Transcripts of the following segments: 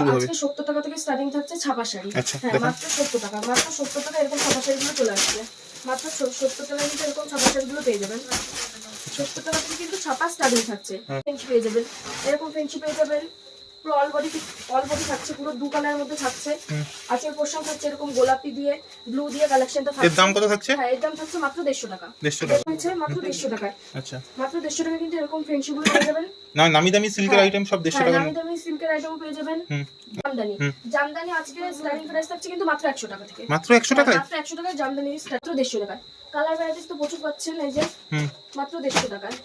শুরু হবে। আজকে টাকা থেকে স্টার্টিং থাকছে ছাপা শাড়ি। আচ্ছা, হ্যাঁ মাত্র সত্তর টাকা মাত্র সত্তর টাকা এরকম ছাপা শাড়িগুলো চলে আসছে। মাত্র সত্তর টাকা কিন্তু এরকম ছাপা শাড়িগুলো পেয়ে যাবেন। সত্তর টাকা থেকে কিন্তু ছাপা স্টার্টিং থাকছে। হ্যাঁ। পেয়ে যাবেন। এরকম ফেন্সি পেয়ে যাবেন। পুরো অল বডি অল বডি থাকছে পুরো দু কালারের মধ্যে থাকছে। আজকের পোর্শন থাকছে এরকম গোলাপি দিয়ে ব্লু দিয়ে কালেকশনটা এর দাম কত থাকছে? হ্যাঁ এর দাম থাকছে মাত্র দেড়শো টাকা। দেড়শো টাকা। হয়েছে মাত্র দেড়শো টাকায়। আচ্ছা। মাত্র দেড়শো টাকা কিন্তু এরকম ফেন্সি গুলো পেয়ে যাবেন। না নামি দামি সিল্কের হ্যাঁ। আইটেম সব দেড়শো হ্যাঁ, টাকা নামি দামি সিল্কের আইটেম পেয়ে যাবেন। হুম। জামদানি। জামদানি আজকে স্টার্টিং প্রাইস থাকছে কিন্তু মাত্র একশো টাকা থেকে। মাত্র একশো টাকায়? মাত্র একশো টাকায় জামদানি মাত্র দেড়শো টাকায়। কালার ভ্যারাইটিস তো প্রচুর পাচ্ছেন এই যে। হুম। মাত্র দেড়শো টাকায়।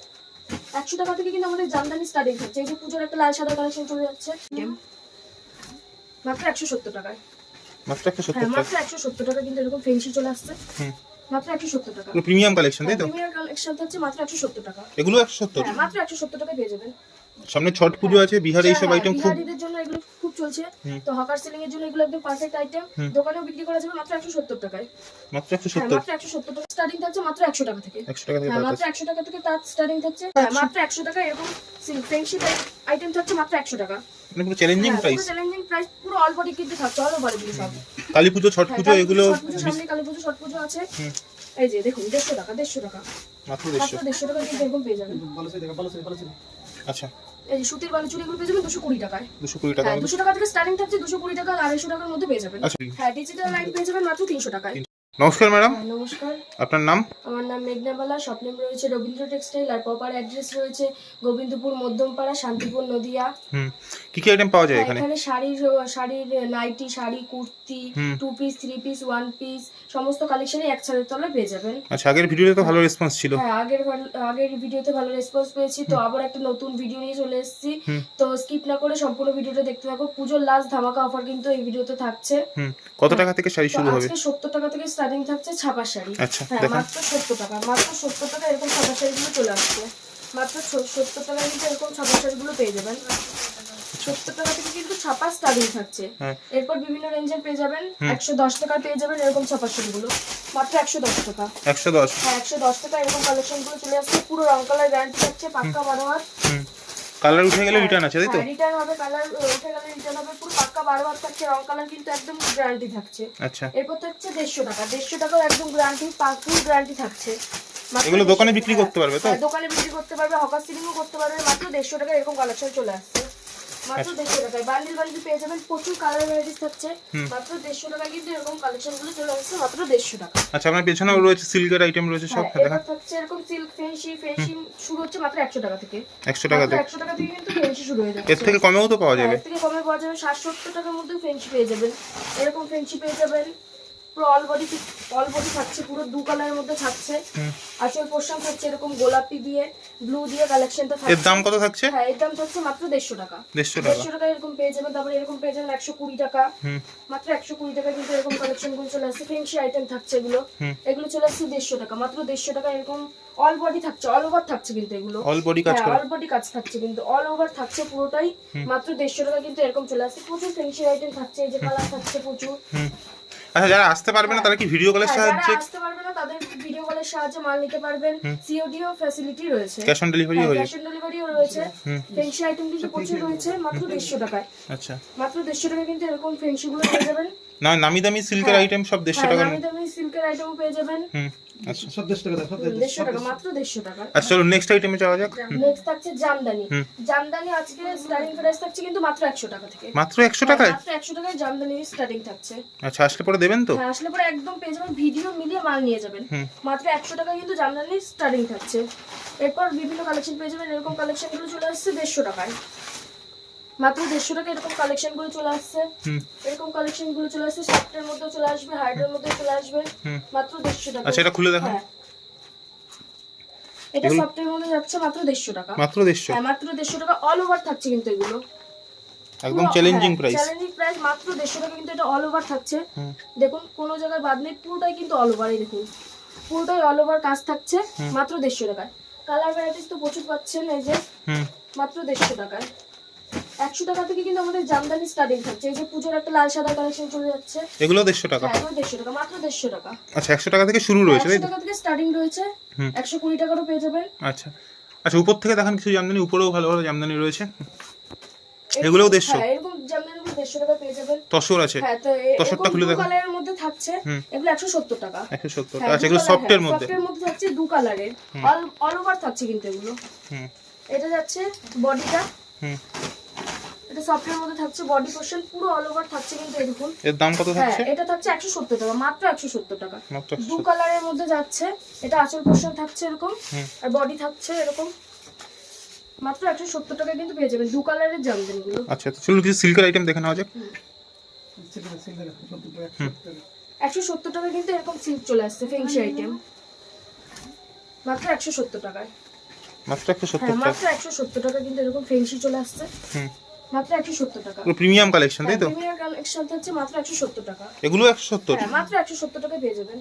একশো টাকা থেকে কিন্তু আমাদের জামদানি স্টার্টিং হচ্ছে। এই যে পুজোর একটা লাল সাদা কালেকশন চলে যাচ্ছে। মাত্র একশো সত্তর টাকায়। মাত্র একশো সত্তর হ্যাঁ টাকা? মাত্র একশো সত্তর টাকা কিন্তু এরকম ফেন্সি চলে আসছে। মাত্র একশো সত্তর টাকা। প্রিমিয়াম কালেকশন তাই তো? প্রিমিয়ার কালেকশন হচ্ছে মাত্র একশো সত্তর টাকা। এগুলো একশো সত্তর? হ্যাঁ মাত্র একশো সত্তর টাকায় পেয়ে যাবেন। সামনে ছট পুজো আছে বিহারে এইসব হ্যাঁ, আইটেম খুব জন্য এগুলো চলছে। তো হকার সেলিং এর জন্য এগুলো একদম পারফেক্ট আইটেম দোকানেও বিক্রি করা যাবে মাত্র একশো সত্তর টাকায়। মাত্র একশো হ্যাঁ সত্তর। মাত্র একশো সত্তর টাকা। স্টার্টিং থাকছে মাত্র একশো টাকা থেকে। একশো টাকা থেকে হ্যাঁ মাত্র যাচ্ছে। একশো টাকা থেকে তার স্টার্টিং থাকছে। হ্যাঁ মাত্র একশো টাকা এরকম ফ্রেন্ডশিপ আইটেম থাকছে মাত্র একশো টাকা। মানে পুরো চ্যালেঞ্জিং প্রাইস চ্যালেঞ্জিং প্রাইস পুরো অল বডি কিন্তু থাকছে অল বডি গুলো সব। কালী পুজো ছট পুজো এগুলো সামনে কালী পুজো ছট পুজো আছে। এই যে দেখুন দেড়শো টাকা দেড়শো টাকা। মাত্র দেড়শো। মাত্র দেড়শো টাকা কিন্তু এরকম পেয়ে যাবেন। আচ্ছা। এই সুতির বালুচুরি এগুলো পেয়ে যাবেন দুশো কুড়ি টাকায়। দুশো কুড়ি টাকা হ্যাঁ দুশো টাকা থেকে স্টার্টিং থাকছে দুশো কুড়ি টাকা আড়াইশো টাকার মধ্যে পেয়ে যাবেন। আচ্ছা হ্যাঁ ডিজিটাল লাইট পেয়ে যাবেন মাত্র তিনশো টাকায়। নমস্কার ম্যাডাম। হ্যাঁ, নমস্কার। আপনার নাম? আমার নাম মেঘনাবালা শপ নেম রয়েছে রবীন্দ্র টেক্সটাইল আর প্রপার অ্যাড্রেস রয়েছে গোবিন্দপুর মধ্যমপাড়া শান্তিপুর নদিয়া। হুম কি কি আইটেম পাওয়া যায় হ্যাঁ, এখানে? এখানে শাড়ির শাড়ির nightie sari kurti two piece three piece one piece সমস্ত কালেকশনই এক ছাদের তলায় পেয়ে যাবেন। আচ্ছা আগের ভিডিওতে তো ভালো রেসপন্স ছিল। হ্যাঁ আগের আগের ভিডিওতে ভালো রেসপন্স পেয়েছি। তো আবার একটা নতুন ভিডিও নিয়ে চলে এসেছি। তো স্কিপ না করে সম্পূর্ণ ভিডিওটা দেখতে থাকো। পুজোর লাস্ট ধামাকা অফার কিন্তু এই ভিডিওতে থাকছে। হুম। কত টাকা থেকে শাড়ি শুরু হবে? আজকে সত্তর টাকা থেকে স্টার্টিং থাকছে ছাপা শাড়ি। আচ্ছা, হ্যাঁ মাত্র সত্তর টাকা মাত্র সত্তর টাকা এরকম ছাপা শাড়িগুলো চলে আসছে। মাত্র সত্তর টাকায় কিন্তু এরকম ছাপা শাড়িগুলো পেয়ে যাবেন। সত্তর টাকা থেকে কিন্তু ছাপা স্টার্টিং থাকছে। হ্যাঁ। এরপর বিভিন্ন রেঞ্জের পেয়ে যাবেন। একশো দশ টাকার পেয়ে যাবেন এরকম ছাপা শাড়িগুলো। মাত্র একশো দশ টাকা। একশো দশ। হ্যাঁ একশো দশ টাকা এরকম কালেকশনগুলো চলে আসছে। পুরো রং কালার গ্যারান্টি থাকছে পাক্কা বারো হাত কালার উঠে গেলে রিটার্ন আছে তাই তো? রিটার্ন হবে কালার উঠে গেলে রিটার্ন হবে। পুরো পাক্কা বারো হাত থাকছে রং কালার কিন্তু একদম গ্যারান্টি থাকছে। আচ্ছা। এরপর থাকছে দেড়শো টাকা। দেড়শো টাকার একদম গ্যারান্টি ফুল গ্যারান্টি থাকছে। এগুলো দোকানে বিক্রি হ্যাঁ, করতে পারবে তো? হ্যাঁ, দোকানে বিক্রি করতে পারবে হকার সিলিংও করতে পারবে। মাত্র দেড়শো টাকা এরকম কালেকশন চলে আসছে। মাত্র আচ্ছা। দেড়শো টাকায়। বান্ডিল বান্ডিল পেয়ে যাবেন প্রচুর কালার ভ্যারাইটিস থাকছে। মাত্র দেড়শো টাকা কিন্তু এরকম কালেকশন চলে আসছে মাত্র দেড়শো টাকা। আচ্ছা আপনার পেছনেও রয়েছে সিল্কের আইটেম রয়েছে সব হ্যাঁ, দেখা। থাকছে এরকম সিল্ক ফেন্সি ফেন্সি শুরু হচ্ছে মাত্র একশো টাকা থেকে। একশো টাকা থেকে। একশো টাকা থেকে কিন্তু ফেন্সি শুরু হয়ে যাচ্ছে। এর থেকে কমেও তো পাওয়া হ্যাঁ, যাবে। এর থেকে কমে পাওয়া যাবে। ষাট সত্তর টাকার মধ্যে ফেন্সি পেয়ে যাবেন। এরকম ফেন্সি পেয়ে যাবেন। পুরো অল বডি অল বডি থাকছে পুরো দু কালারের মধ্যে থাকছে। আঁচল পোর্শন থাকছে এরকম গোলাপি দিয়ে ব্লু দিয়ে কালেকশনটা এর দাম কত থাকছে? হ্যাঁ এর দাম থাকছে মাত্র দেড়শো টাকা। দেড়শো টাকা। দেড়শো টাকা এরকম পেয়ে যাবেন তারপরে এরকম পেয়ে যাবেন একশো কুড়ি টাকা। মাত্র একশো কুড়ি টাকা কিন্তু এরকম কালেকশনগুলো চলে আসছে। ফেন্সি আইটেম থাকছে এগুলো। এগুলো চলে আসছে দেড়শো টাকা। মাত্র দেড়শো টাকা এরকম অল বডি থাকছে অল ওভার থাকছে কিন্তু এগুলো। অল বডি কাজ করে। অল বডি কাজ থাকছে কিন্তু। অল ওভার থাকছে পুরোটাই। মাত্র দেড়শো টাকা কিন্তু এরকম চলে আসছে। প্রচুর ফেন্সি আইটেম থাকছে এই যে কালার থাকছে প্রচুর। আচ্ছা যারা আসতে পারবে না তারা কি ভিডিও কলের হ্যাঁ, সাহায্যে আসতে পারবে না তাদের ভিডিও কলের সাহায্যে মাল নিতে পারবেন। সিওডিও ফ্যাসিলিটি রয়েছে। ক্যাশ অন ডেলিভারি হয়ে ক্যাশ অন ডেলিভারিও রয়েছে। ফেন্সি আইটেম কিছু প্রচুর রয়েছে মাত্র দেড়শো টাকায়। আচ্ছা। মাত্র 150 টাকায় কিন্তু এরকম ফেন্সি গুলো পেয়ে যাবেন। না নামি দামি সিল্কের আইটেম সব 150 টাকায় নামি দামি সিল্কের আইটেমও পেয়ে যাবেন। হুম। আচ্ছা। টাকা মাত্র দেড়শো টাকা। আচ্ছা চলো নেক্সট আইটেমে যাওয়া যাক। নেক্সট থাকছে জামদানি। জামদানি আজকে স্টার্টিং প্রাইস থাকছে কিন্তু মাত্র একশো টাকা থেকে। মাত্র একশো টাকায়? মাত্র একশো টাকায় জামদানি স্টার্টিং থাকছে। আচ্ছা আসলে পরে দেবেন তো? হ্যাঁ, আসলে পরে একদম পেয়ে যাবেন ভিডিও মিলিয়ে মাল নিয়ে যাবেন। মাত্র একশো টাকা কিন্তু জামদানি স্টার্টিং থাকছে। এরপর বিভিন্ন কালেকশন পেয়ে যাবেন এরকম কালেকশনগুলো চলে আসছে দেড়শো টাকায়। মাত্র দেড়শো টাকা এরকম কালেকশনগুলো চলে আসছে। এরকম কালেকশনগুলো চলে আসছে সফটের মধ্যেও চলে আসবে হার্ডের মধ্যে চলে আসবে মাত্র দেড়শো টাকা। আচ্ছা এটা খুলে দেখান হ্যাঁ। এটা সফটের মধ্যে যাচ্ছে মাত্র দেড়শো টাকা। মাত্র দেড়শো। হ্যাঁ মাত্র দেড়শো টাকা অল ওভার থাকছে কিন্তু এগুলো। একদম চ্যালেঞ্জিং প্রাইস চ্যালেঞ্জিং প্রাইস মাত্র দেড়শো টাকা কিন্তু এটা অল ওভার থাকছে। দেখুন কোনো জায়গায় বাদ নেই পুরোটাই কিন্তু অল ওভারই দেখুন। পুরোটাই অল ওভার কাজ থাকছে মাত্র দেড়শো টাকায়। কালার ভ্যারাইটিস তো প্রচুর পাচ্ছেন এই যে মাত্র দেড়শো টাকায়। একশো টাকা থেকে কিন্তু আমাদের জামদানি স্টার্টিং থাকছে এই যে পুজোর একটা লাল সাদা কালেকশন চলে যাচ্ছে। এগুলো দেড়শো টাকা? হ্যাঁ এগুলো দেড়শো টাকা মাত্র দেড়শো টাকা। আচ্ছা একশো টাকা থেকে শুরু রয়েছে একশো টাকা থেকে স্টার্টিং রয়েছে। একশো কুড়ি টাকারও পেয়ে যাবেন। আচ্ছা। আচ্ছা উপর থেকে দেখান কিছু জামদানি উপরেও ভালো ভালো জামদানি রয়েছে। এগুলোও দেড়শো? হ্যাঁ এরকম জামদানিগুলো দেড়শো টাকা পেয়ে যাবেন। তসর আছে। হ্যাঁ তসরটা খুলে দেখো। কালারের মধ্যে থাকছে। এগুলো একশো সত্তর টাকা। একশো সত্তর আচ্ছা এগুলো সফটের হ্যাঁ, মধ্যে? সফটের মধ্যে থাকছে দু কালারের অল অল ওভার থাকছে কিন্তু এগুলো। হুম। এটা যাচ্ছে বডিটা হুম। এটা সফটের মধ্যে থাকছে বডি পোর্শন পুরো অল ওভার থাকছে কিন্তু এরকম এর দাম কত হ্যাঁ থাকছে এটা থাকছে একশো সত্তর টাকা মাত্র একশো সত্তর টাকা। মাত্র দু কালারের মধ্যে যাচ্ছে এটা আঁচল পোর্শন থাকছে এরকম আর বডি থাকছে এরকম। মাত্র একশো সত্তর টাকা কিন্তু পেয়ে যাবেন দু কালারের জামদানি গুলো। আচ্ছা তো চলুন কিছু সিল্কের আইটেম দেখে নেওয়া যাক। একশো সত্তর টাকা কিন্তু এরকম সিল্ক চলে আসছে ফেংশি আইটেম মাত্র একশো সত্তর টাকায়। মাত্র একশো সত্তর হ্যাঁ টাকা। মাত্র একশো সত্তর টাকা কিন্তু এরকম ফেংশি চলে আসছে। হুম। মাত্র একশো সত্তর টাকা। পুরো প্রিমিয়াম কালেকশন তাই তো? প্রিমিয়ার কালেকশন থাকছে মাত্র একশো সত্তর টাকা। এগুলো একশো সত্তর? হ্যাঁ মাত্র একশো সত্তর টাকা পেয়ে যাবেন।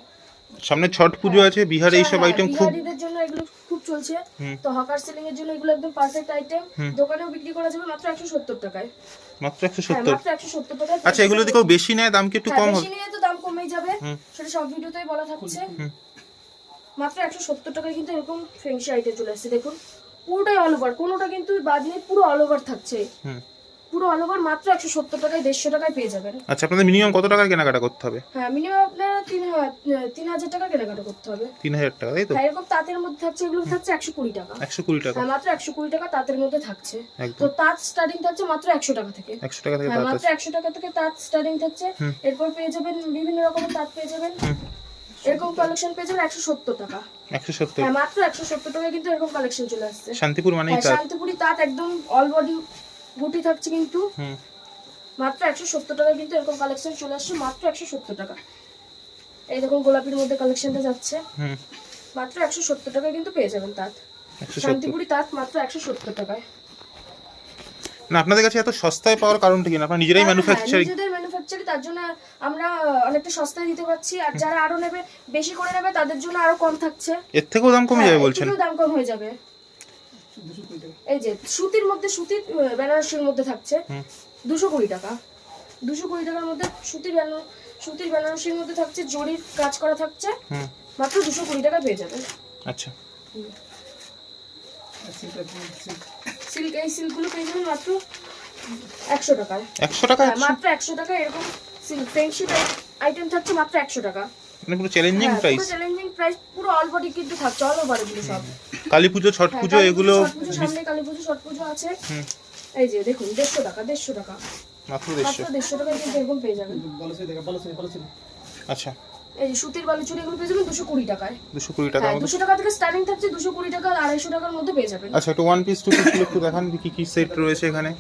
সামনে ছট পুজো আছে বিহারে এইসব হ্যাঁ, আইটেম খুব বিহারিদের জন্য এগুলো খুব চলছে। তো হকার সেলিং এর জন্য এগুলো একদম পারফেক্ট আইটেম দোকানেও বিক্রি করা যাবে মাত্র একশো সত্তর টাকায়। মাত্র একশো হ্যাঁ সত্তর মাত্র একশো সত্তর টাকায় আচ্ছা এগুলো কেউ বেশি নেয় দাম কি একটু হ্যাঁ, কম বেশি নিলে তো দাম কমেই যাবে। সেটা সব ভিডিওতেই বলা থাকছে। মাত্র একশো সত্তর টাকায় কিন্তু এরকম ফেংশি আইটেম চলে আসছে। দেখুন পুরোটাই অল ওভার কোনোটা কিন্তু বাদ নেই পুরো অল ওভার থাকছে। হুম। পুরো অল ওভার মাত্র একশো সত্তর টাকায় দেড়শো টাকায় পেয়ে যাবেন। আচ্ছা আপনাদের মিনিমাম কত টাকার কেনাকাটা করতে হবে? হ্যাঁ মিনিমাম আপনার তিন তিন হাজার টাকা কেনাকাটা করতে হবে। তিন হাজার টাকা তাই তো? হ্যাঁ এরকম তাঁতের মধ্যে থাকছে এগুলো থাকছে একশো কুড়ি টাকা। একশো কুড়ি টাকা। হ্যাঁ মাত্র একশো কুড়ি টাকা তাঁতের মধ্যে থাকছে। তো তাঁত স্টার্টিং থাকছে মাত্র একশো টাকা থেকে। একশো টাকা থেকে হ্যাঁ তাঁত মাত্র একশো টাকা থেকে তাঁত স্টার্টিং থাকছে। এরপর পেয়ে যাবেন বিভিন্ন রকমের তাঁত পেয়ে যাবেন। এরকম কালেকশন পেয়ে যাবেন একশো সত্তর টাকা। একশো সত্তর। হ্যাঁ মাত্র একশো সত্তর টাকায় কিন্তু এরকম কালেকশন চলে আসছে। শান্তিপুর হ্যাঁ শান্তিপুরি তাঁত একদম অল বডি বুটি থাকছে কিন্তু। মাত্র একশো সত্তর টাকায় কিন্তু এরকম কালেকশন চলে আসছে মাত্র একশো সত্তর টাকা। এই দেখুন গোলাপির মধ্যে কালেকশনটা যাচ্ছে। মাত্র একশো সত্তর টাকায় কিন্তু পেয়ে যাবেন তাঁত। শান্তিপুরি তাঁত মাত্র একশো সত্তর টাকায়। না আপনাদের কাছে এত সস্তায় পাওয়ার কারণটা কি না? আপনারা নিজেরাই ম্যানুফ্যাকচারিং নিজেদের ম্যানুফ্যাকচারিং তার জন্য আমরা অনেকটা সস্তায় দিতে পারছি। আর যারা আরও নেবে বেশি করে নেবে তাদের জন্য আরও কম থাকছে। এর থেকেও দাম কমে হ্যাঁ, যাবে বলছেন। দাম কম হয়ে যাবে। এই যে সুতির মধ্যে সুতির বেনারসির মধ্যে থাকছে দুশো কুড়ি টাকা। দুশো কুড়ি টাকার মধ্যে সুতির বেনার সুতির বেনারসির মধ্যে থাকছে জরির কাজ করা থাকছে মাত্র দুশো কুড়ি টাকা পেয়ে যাবেন। আচ্ছা। সিল্ক এই সিল্কগুলো পেয়ে যাবেন মাত্র একশো টাকায়। একশো টাকা? হ্যাঁ, মাত্র একশো টাকা এরকম সিল্ক ফ্রেন্ডশিপ আইটেম থাকছে মাত্র একশো টাকা। মানে পুরো চ্যালেঞ্জিং প্রাইস পুরো চ্যালেঞ্জিং প্রাইস পুরো অল বডি কিন্তু থাকছে অল ওভার এগুলো সব। কালী পুজো ছট হ্যাঁ, পুজো এগুলো ছট পুজো সামনে কালী পুজো ছট পুজো আছে। এই যে দেখুন দেড়শো টাকা দেড়শো টাকা। মাত্র দেড়শো। দেড়শো টাকায় কিন্তু এরকম পেয়ে যাবেন। আচ্ছা। এই যে সুতির বালুচুরি এগুলো পেয়ে যাবেন দুশো কুড়ি টাকায়। দুশো কুড়ি টাকার হ্যাঁ দুশো টাকা থেকে স্টার্টিং থাকছে দুশো কুড়ি টাকা আড়াইশো টাকার মধ্যে পেয়ে যাবেন। আচ্ছা একটু ওয়ান পিস টু পিস একটু দেখান কি কি সেট রয়েছে এখানে।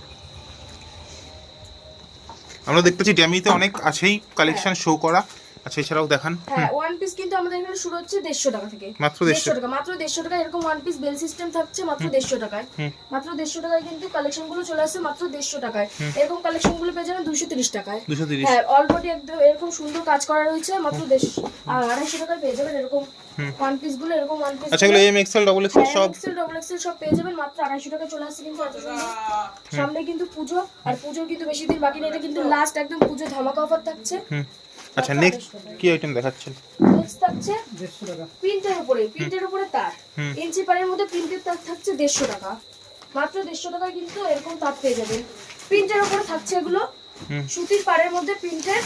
আমরা দেখতে পাচ্ছি ড্যামিতে অনেক আছেই কালেকশন শো করা। আচ্ছা এছাড়াও দেখান। হ্যাঁ ওয়ান পিস কিন্তু আমাদের এখানে শুরু হচ্ছে দেড়শো টাকা থেকে। মাত্র দেড়শো টাকা মাত্র দেড়শো টাকা এরকম ওয়ান পিস বেল সিস্টেম থাকছে মাত্র দেড়শো টাকায়। মাত্র দেড়শো টাকায় কিন্তু কালেকশনগুলো চলে আসছে মাত্র দেড়শো টাকায়। এরকম কালেকশনগুলো পেয়ে যাবেন দুশো তিরিশ টাকায়। দুশো তিরিশ। হ্যাঁ অলরেডি একদম এরকম সুন্দর কাজ করা রয়েছে মাত্র দেড়শো আর আড়াইশো টাকায় পেয়ে যাবেন এরকম ওয়ান পিসগুলো এরকম ওয়ান পিস আচ্ছা এগুলো এম ডবল এক্সেল সব এক্সেল ডবল সব পেয়ে যাবেন মাত্র আড়াইশো টাকা চলে আসছে কিন্তু এত সুন্দর। সামনে কিন্তু পুজো আর পুজোর কিন্তু বেশি দিন বাকি নেই এটা কিন্তু লাস্ট একদম পুজো ধামাকা অফার থাকছে। আচ্ছা নেক্সট কি আইটেম দেখাচ্ছেন? নেক্সট থাকছে প্রিন্টের উপরে প্রিন্টের উপরে তার। ইঞ্চি পারের মধ্যে প্রিন্টের তার থাকছে দেড়শো টাকা। মাত্র দেড়শো টাকায় কিন্তু এরকম তার পেয়ে যাবেন। প্রিন্টের উপরে থাকছে এগুলো। সুতির পাড়ের মধ্যে প্রিন্টের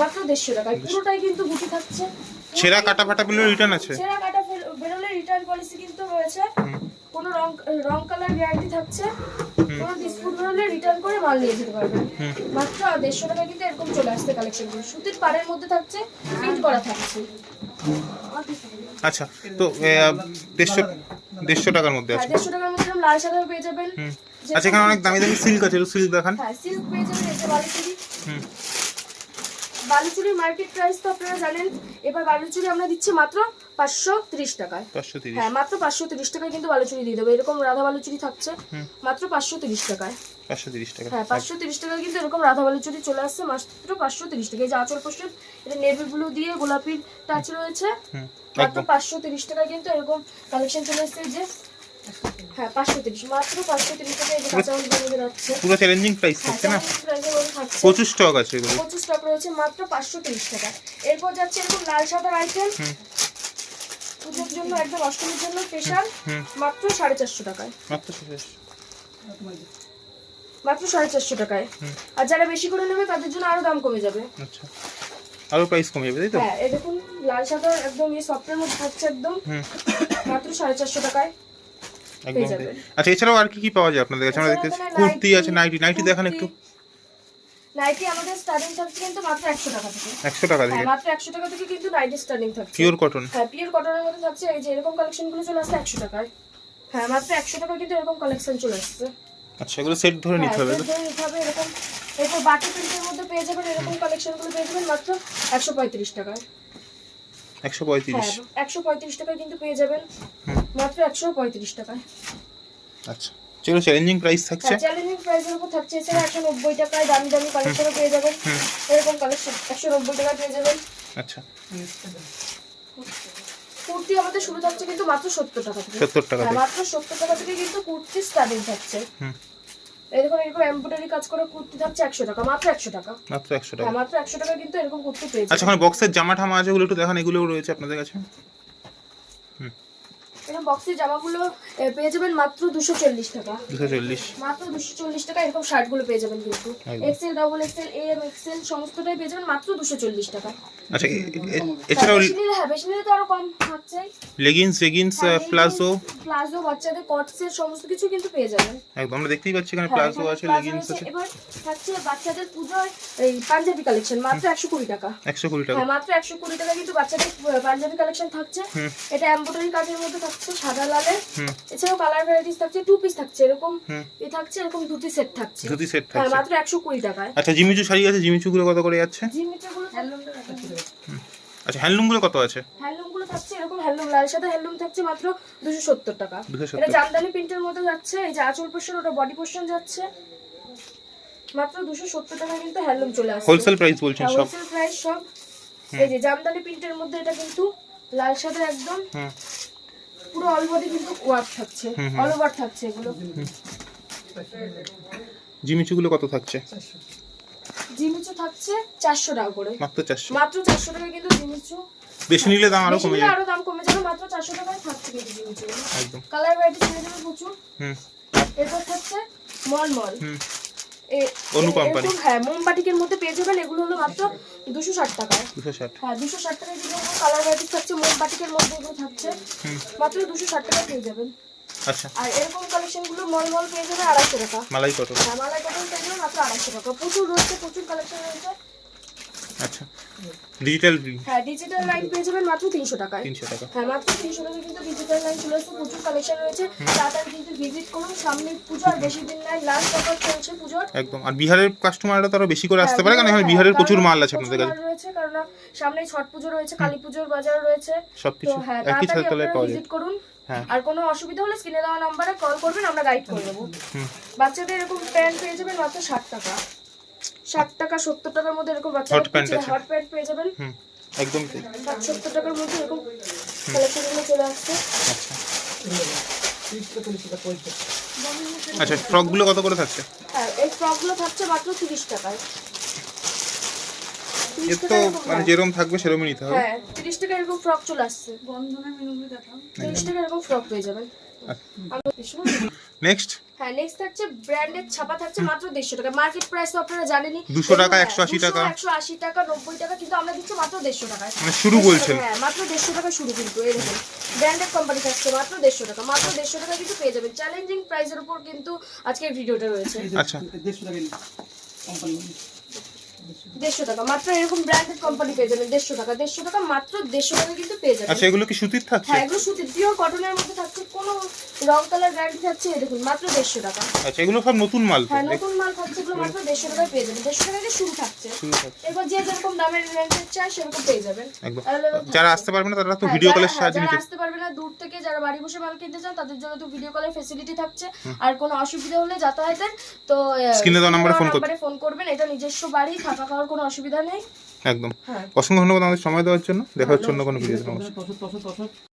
মাত্র দেড়শো টাকায়। পুরোটাই কিন্তু গুটি থাকছে। ছেঁড়া কাটা ফাটা রিটার্ন আছে। ছেঁড়া কাটা বেরোলে রিটার্ন পলিসি কিন্তু রয়েছে। কোনো রং রং কালার গ্যারান্টি থাকছে কোনো ডিসপুট বেরোলে রিটার্ন করে মাল নিয়ে যেতে পারবেন মাত্র দেড়শো টাকা কিন্তু এরকম চলে আসছে কালেকশনগুলো সুতির পাড়ের মধ্যে থাকছে প্রিন্ট করা থাকছে। আচ্ছা তো দেড়শো দেড়শো টাকার মধ্যে হ্যাঁ আছে। দেড়শো টাকার মধ্যে লাল সাদা পেয়ে যাবেন। আচ্ছা এখানে অনেক দামি দামি সিল্ক আছে সিল্ক দেখান। হ্যাঁ সিল্ক পেয়ে যাবেন এই যে বালুচুরি। হুম। মার্কেট প্রাইস তো আপনারা জানেন। এবার বালুচুরি আমরা দিচ্ছি মাত্র পাঁচশো ত্রিশ টাকায়। হ্যাঁ মাত্র পাঁচশো তিরিশ টাকায় কিন্তু বালুচুরি দিয়ে দেবো। এরকম রাধা বালুচুরি থাকছে মাত্র পাঁচশো তিরিশ টাকায়। পাঁচশো তিরিশ টাকা। হ্যাঁ পাঁচশো তিরিশ টাকায় কিন্তু এরকম রাধা বালুচুরি চলে আসছে মাত্র পাঁচশো তিরিশ টাকা এই যে আচল এটা নেভি ব্লু দিয়ে গোলাপির টাচ রয়েছে মাত্র পাঁচশো তিরিশ টাকায় কিন্তু এরকম কালেকশন চলে আসছে যে হ্যাঁ পাঁচশো তিরিশ মাত্র পাঁচশো তিরিশ টাকায় এই যে কাঁচা হলুদের মধ্যে পুরো চ্যালেঞ্জিং প্রাইস হ্যাঁ থাকছে না? প্রচুর স্টক আছে রয়েছে মাত্র পাঁচশো তিরিশ টাকা এরপর যাচ্ছে এরকম লাল সাদার আইটেম। পুজোর জন্য একদম অষ্টমীর জন্য স্পেশাল মাত্র সাড়ে চারশো টাকায়। মাত্র মাত্র সাড়ে চারশো টাকায়। আর যারা বেশি করে নেবে তাদের জন্য আরও দাম কমে যাবে। আচ্ছা। আরও প্রাইস কমে যাবে তাই তো? হ্যাঁ এই দেখুন লাল সাদা একদম এই সফটের মধ্যে থাকছে একদম। মাত্র সাড়ে চারশো টাকায় একদম আচ্ছা এছাড়াও আর কি কি পাওয়া যায় আপনাদের কাছে? আমরা দেখতে কুর্তি আছে নাইটি নাইটি দেখান একটু। নাইটি আমাদের স্টার্টিং থাকছে কিন্তু মাত্র একশো টাকা থেকে। একশো টাকা হ্যাঁ থেকে? মাত্র একশো টাকা থেকে কিন্তু নাইটি স্টার্টিং থাকছে। পিওর কটন হ্যাঁ পিওর কটনের মধ্যে থাকছে এই যে এরকম কালেকশনগুলো চলে আসছে একশো টাকায়। হ্যাঁ মাত্র একশো টাকা কিন্তু এরকম কালেকশন চলে আসছে। আচ্ছা এগুলো সেট ধরে হ্যাঁ নিতে হবে ধরে নিতে হবে এরকম। এরপর বাটি প্রিন্টের মধ্যে পেয়ে যাবেন এরকম কালেকশনগুলো পেয়ে যাবেন মাত্র একশো পঁয়ত্রিশ টাকায়। একশো পঁয়ত্রিশ? হ্যাঁ একশো পঁয়ত্রিশ টাকায় কিন্তু পেয়ে যাবেন মাত্র একশো পঁয়ত্রিশ টাকায়। আচ্ছা। যেগুলো চ্যালেঞ্জিং প্রাইস থাকছে। চ্যালেঞ্জিং প্রাইসের উপর থাকছে। এছাড়া একশো নব্বই টাকায় দামি দামি কালেকশনও পেয়ে যাবেন। এরকম কালেকশন একশো নব্বই টাকায় পেয়ে যাবেন। আচ্ছা। কুর্তি আমাদের শুরু থাকছে কিন্তু মাত্র সত্তর টাকা থেকে। সত্তর টাকা হ্যাঁ মাত্র সত্তর টাকা থেকে কিন্তু কুর্তি স্টার্টিং থাকছে। হুম। এই দেখুন এরকম এমব্রয়ডারি কাজ করে কুর্তি থাকছে একশো টাকা মাত্র একশো টাকা। মাত্র একশো হ্যাঁ টাকা। মাত্র একশো টাকা কিন্তু এরকম কুর্তি পেয়ে আচ্ছা ওখানে বক্সের জামা ঠামা আছে ওগুলো একটু দেখান এগুলোও রয়েছে আপনাদের কাছে? এরকম বক্সের জামাগুলো এ, পেয়ে যাবেন মাত্র দুশো চল্লিশ টাকা। দুশো চল্লিশ। মাত্র দুশো চল্লিশ টাকা এরকম শার্টগুলো পেয়ে যাবেন কিন্তু। XL double XL M XL সমস্তটাই পেয়ে যাবেন মাত্র দুশো চল্লিশ টাকা। আচ্ছা এ- এ- এছাড়াও হ্যাঁ বেশি নিলে তো আরও কম থাকছে। লেগিংস রেগিংস প্লাজো প্লাজো বাচ্চাদের কটসের সমস্ত কিছু কিন্তু পেয়ে যাবেন। একদম আমরা দেখতেই পাচ্ছি এখানে হ্যাঁ, প্লাজো আছে লেগিংস আছে। এবার থাকছে বাচ্চাদের পুজোর এই পাঞ্জাবি কালেকশন মাত্র একশো কুড়ি টাকা। একশো কুড়ি টাকা। হ্যাঁ মাত্র একশো কুড়ি টাকা কিন্তু বাচ্চাদের পাঞ্জাবি কালেকশন থাকছে। এটা এমব্রয়ডারি কাজের মধ্যে থাকছে। সাদা লালের। এছাড়াও কালার ভ্যারাইটিস থাকছে টু পিস থাকছে এরকম হুম। এ থাকছে এরকম ধুতি সেট থাকছে। ধুতি সেট হ্যাঁ থাকছে। মাত্র একশো কুড়ি টাকায়। আচ্ছা জিমিচু শাড়ি আছে জিমিচুগুলো কত করে যাচ্ছে? জিমিটাগুলো আচ্ছা হ্যান্ডলুমগুলো কত আছে? হ্যান্ডলুমগুলো থাকছে এরকম হ্যান্ডলুম লাল সাদা হ্যান্ডলুম থাকছে মাত্র দুশো সত্তর টাকা। 270 এটা জামদানি প্রিন্টের মধ্যে যাচ্ছে এই যে আঁচল পোর্শন ওটা বডি পোর্শন যাচ্ছে। মাত্র দুশো সত্তর টাকা কিন্তু হ্যান্ডলুম চলে আসছে। হোলসেল প্রাইস বলছেন সব। হোলসেল প্রাইস সব। এই যে জামদানি প্রিন্টের মধ্যে এটা কিন্তু লাল সাদা একদম। হুম। পুরো অল বডি কিন্তু ওয়ার্ক থাকছে। অল ওভার থাকছে এগুলো। জিমিচুগুলো কত থাকছে? জিমিচু থাকছে চারশো টাকা করে। মাত্র চারশো। মাত্র চারশো টাকা কিন্তু জিমিচু বেশি নিলে দাম আরও কমে যাবে। আরও দাম কমে যাবে মাত্র চারশো টাকায় থাকছে কিন্তু জিমিচু। একদম। কালার ভ্যারাইটি ছেড়ে যাবে প্রচুর। হুম। এরপর থাকছে মল মল হুম। হ্যাঁ মোমবাটিকের মধ্যে পেয়ে যাবেন। এগুলো হলো মাত্র দুশো ষাট টাকায় দুশো ষাট। হ্যাঁ দুশো ষাট টাকায় যেগুলো কালার ভ্যারাইটি থাকছে মোমবাটিকের মধ্যে এগুলো থাকছে। মাত্র দুশো ষাট টাকায় পেয়ে যাবেন। আচ্ছা। আর এরকম কালেকশনগুলো মল মল পেয়ে যাবে আড়াইশো টাকা। মালাই কত হ্যাঁ মালাই কটন পেয়ে যাবে মাত্র আড়াইশো টাকা। প্রচুর রয়েছে প্রচুর কালেকশন রয়েছে। আচ্ছা। ডিজিটাল হ্যাঁ ডিজিটাল লাইট পেয়ে যাবেন মাত্র তিনশো টাকায়। তিনশো টাকা। হ্যাঁ মাত্র তিনশো টাকা কিন্তু ডিজিটাল লাইন চলে আসছে প্রচুর কালেকশন রয়েছে। তাড়াতাড়ি কিন্তু ভিজিট করুন সামনে পুজো আর বেশি দিন নাই লাস্ট অফার চলছে পুজোর। একদম। আর বিহারের কাস্টমাররা বেশি করে আসতে হ্যাঁ, পারে কারণ এখানে হ্যাঁ, বিহারের প্রচুর মাল আছে আপনাদের কাছে। রয়েছে কারণ সামনে ছট পুজো রয়েছে কালী পুজোর বাজার রয়েছে। সবকিছু হ্যাঁ একই পাওয়া যায়। ভিজিট করুন। আর কোনো অসুবিধা হলে স্ক্রিনে দেওয়া নাম্বারে কল করবেন আমরা গাইড করে দেবো। বাচ্চাদের এরকম প্যান্ট পেয়ে যাবেন মাত্র ষাট টাকা। ষাট টাকা সত্তর টাকার মধ্যে এরকম বাচ্চাদের pant আছে। হট প্যান্ট পেয়ে যাবেন। হুম একদম তাই ষাট সত্তর টাকার মধ্যে এরকম কালেকশনগুলো চলে আসছে। আচ্ছা। আচ্ছা ফ্রকগুলো কত করে থাকছে? হ্যাঁ এই ফ্রকগুলো থাকছে মাত্র তিরিশ টাকায়। এর 30 তো মানে। যেরকম থাকবে সেরকমই নিতে হবে। হ্যাঁ তিরিশ টাকা এরকম ফ্রক চলে আসছে। তিরিশ টাকা এরকম ফ্রক পেয়ে যাবেন। আমি- নেক্সট হ্যাঁ নেক্সট থাকছে ব্র্যান্ডেড ছাপা থাকছে মাত্র দেড়শো টাকা। মার্কেট প্রাইস তো আপনারা জানেনই। 200 টাকা, 180 টাকা। একশো আশি টাকা নব্বই টাকা কিন্তু আমরা দিচ্ছি মাত্র দেড়শো টাকায় মানে শুরু বলছেন। হ্যাঁ মাত্র দেড়শো টাকা শুরু কিন্তু এই দেখুন। ব্র্যান্ডেড কোম্পানি থাকছে মাত্র দেড়শো টাকা। মাত্র দেড়শো টাকা কিন্তু পেয়ে যাবেন। চ্যালেঞ্জিং প্রাইসের উপর কিন্তু আজকের ভিডিওটা রয়েছে। আচ্ছা। দেড়শো টাকা মাত্র এরকম ব্র্যান্ডেড কোম্পানি পেয়ে যাবেন দেড়শো টাকা। দেড়শো টাকা মাত্র দেড়শো টাকা কিন্তু পেয়ে যাবেন। আচ্ছা এগুলো কি সুতির থাকছে? হ্যাঁ এগুলো সুতির। পিওর কটনের মধ্যে থাকছে কোনো রং কালার গ্যারান্টি থাকছে এই দেখুন মাত্র দেড়শো টাকা। আচ্ছা এগুলো সব নতুন মাল হ্যাঁ নতুন মাল থাকছে এগুলো মাত্র দেড়শো টাকায় পেয়ে যাবেন। দেড়শো টাকায় শুরু থাকছে এরপর যে যেরকম দামের রেঞ্জের চায় সেরকম পেয়ে যাবেন। যারা আসতে পারবে না তারা তো ভিডিও কলের হ্যাঁ, সাহায্যে নিতে আসতে পারবে না দূর থেকে যারা বাড়ি বসে মাল কিনতে চান তাদের জন্য তো ভিডিও কলের ফেসিলিটি থাকছে। আর কোনো অসুবিধা হলে যাতায়াতের তো এ দেওয়া নাম্বারে ফোন করবেন এটা নিজস্ব বাড়ি থাকা খাওয়ার কোনো অসুবিধা নেই। একদম। হ্যাঁ। অসংখ্য ধন্যবাদ আমাদের সময় দেওয়ার জন্য। দেখা হচ্ছে অন্য কোনো ভিডিওতে। নমস্কার।